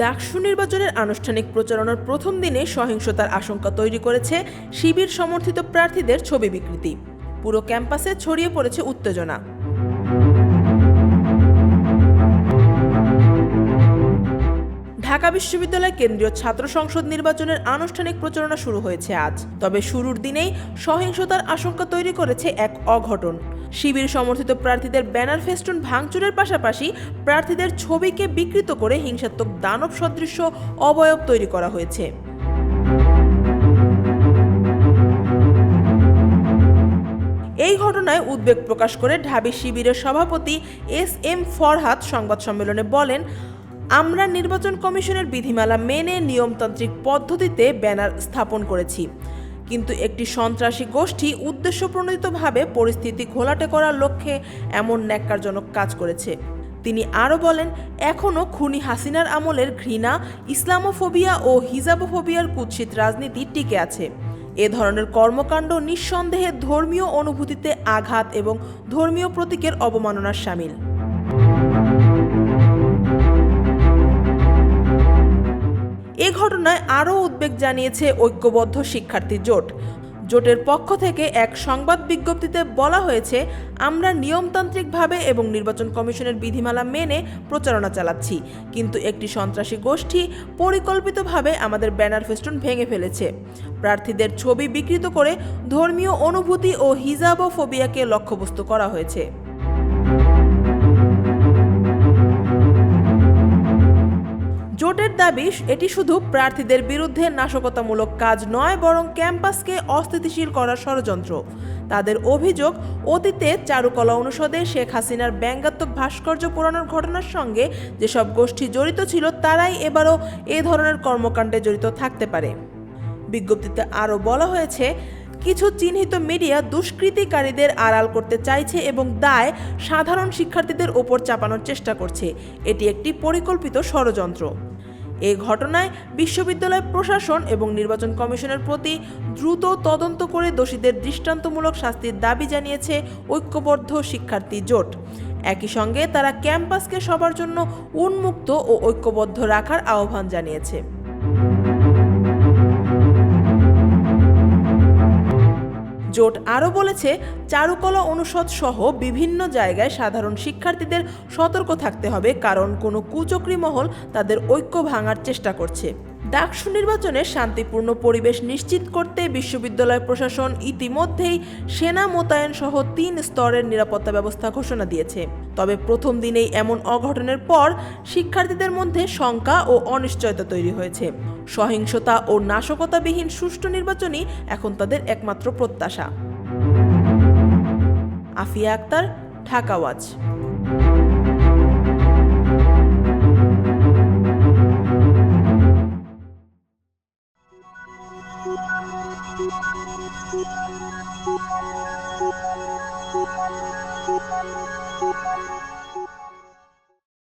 ডাকসু নির্বাচনের আনুষ্ঠানিক প্রচারণার প্রথম দিনে সহিংসতার আশঙ্কা তৈরি করেছে শিবির সমর্থিত প্রার্থীদের ছবি বিকৃতি। পুরো ক্যাম্পাসে ছড়িয়ে পড়েছে উত্তেজনা। ঢাকা বিশ্ববিদ্যালয় কেন্দ্রীয় ছাত্র সংসদ নির্বাচনের আনুষ্ঠানিক প্রচারণা শুরু হয়েছে আজ। তবে শুরুর দিনেই সহিংসতার আশঙ্কা তৈরি করেছে এক অঘটন। শিবির সমর্থিত প্রার্থীদের ব্যানার ফেস্টুন ভাঙচুরের পাশাপাশি প্রার্থীদের ছবিকে বিকৃত করে হিংসাত্মক দানব সদৃশ্য অবয়ব তৈরি করা হয়েছে। এই ঘটনায় উদ্বেগ প্রকাশ করে ঢাবি শিবিরের সভাপতি এস এম ফরহাদ সংবাদ সম্মেলনে বলেন, আমরা নির্বাচন কমিশনের বিধিমালা মেনে নিয়মতান্ত্রিক পদ্ধতিতে ব্যানার স্থাপন করেছি। কিন্তু একটি সন্ত্রাসী গোষ্ঠী উদ্দেশ্যপ্রণোদিতভাবে পরিস্থিতি ঘোলাটে করার লক্ষ্যে এমন ন্যাক্কারজনক কাজ করেছে। তিনি আরও বলেন, এখনও খুনি হাসিনার আমলের ঘৃণা, ইসলামোফোবিয়া ও হিজাবোফোবিয়ার কুৎসিত রাজনীতি টিকে আছে। এ ধরনের কর্মকাণ্ড নিঃসন্দেহে ধর্মীয় অনুভূতিতে আঘাত এবং ধর্মীয় প্রতীকের অবমাননার সামিল। এ ঘটনায় আরও উদ্বেগ জানিয়েছে ঐক্যবদ্ধ শিক্ষার্থী জোট। জোটের পক্ষ থেকে এক সংবাদ বিজ্ঞপ্তিতে বলা হয়েছে, আমরা নিয়মতান্ত্রিকভাবে এবং নির্বাচন কমিশনের বিধিমালা মেনে প্রচারণা চালাচ্ছি, কিন্তু একটি সন্ত্রাসী গোষ্ঠী পরিকল্পিতভাবে আমাদের ব্যানার ফেস্টুন ভেঙে ফেলেছে। প্রার্থীদের ছবি বিকৃত করে ধর্মীয় অনুভূতি ও হিজাবোফোবিয়াকে লক্ষ্যবস্তু করা হয়েছে। জোটের দাবি, এটি শুধু প্রার্থীদের বিরুদ্ধে নাশকতামূলক কাজ নয়, বরং ক্যাম্পাসকে অস্থিতিশীল করার ষড়যন্ত্র। তাদের অভিযোগ, অতীতে চারুকলা অনুষদে শেখ হাসিনার ব্যঙ্গাত্মক ভাস্কর্য পোড়ানোর ঘটনার সঙ্গে যেসব গোষ্ঠী জড়িত ছিল, তারাই এবারও এ ধরনের কর্মকাণ্ডে জড়িত থাকতে পারে। বিজ্ঞপ্তিতে আরও বলা হয়েছে, কিছু চিহ্নিত মিডিয়া দুষ্কৃতিকারীদের আড়াল করতে চাইছে এবং দায় সাধারণ শিক্ষার্থীদের ওপর চাপানোর চেষ্টা করছে। এটি একটি পরিকল্পিত ষড়যন্ত্র। এই ঘটনায় বিশ্ববিদ্যালয় প্রশাসন এবং নির্বাচন কমিশনের প্রতি দ্রুত তদন্ত করে দোষীদের দৃষ্টান্তমূলক শাস্তির দাবি জানিয়েছে ঐক্যবদ্ধ শিক্ষার্থী জোট। একই সঙ্গে তারা ক্যাম্পাসকে সবার জন্য উন্মুক্ত ও ঐক্যবদ্ধ রাখার আহ্বান জানিয়েছে। জোট আরও বলেছে, চারুকলা অনুষদ সহ বিভিন্ন জায়গায় সাধারণ শিক্ষার্থীদের সতর্ক থাকতে হবে কারণ কোনো কুচক্রী মহল তাদের ঐক্য ভাঙার চেষ্টা করছে। ডাকসু নির্বাচনে শান্তিপূর্ণ পরিবেশ নিশ্চিত করতে বিশ্ববিদ্যালয় প্রশাসন ইতিমধ্যেই সেনা মোতায়েন সহ তিন স্তরের নিরাপত্তা ব্যবস্থা ঘোষণা দিয়েছে। তবে প্রথম দিনেই এমন অঘটনের পর শিক্ষার্থীদের মধ্যে শঙ্কা ও অনিশ্চয়তা তৈরি হয়েছে। সহিংসতা ও নাশকতাবিহীন সুষ্ঠু নির্বাচনই এখন তাদের একমাত্র প্রত্যাশা। Afia Akter, Dhaka Thank you.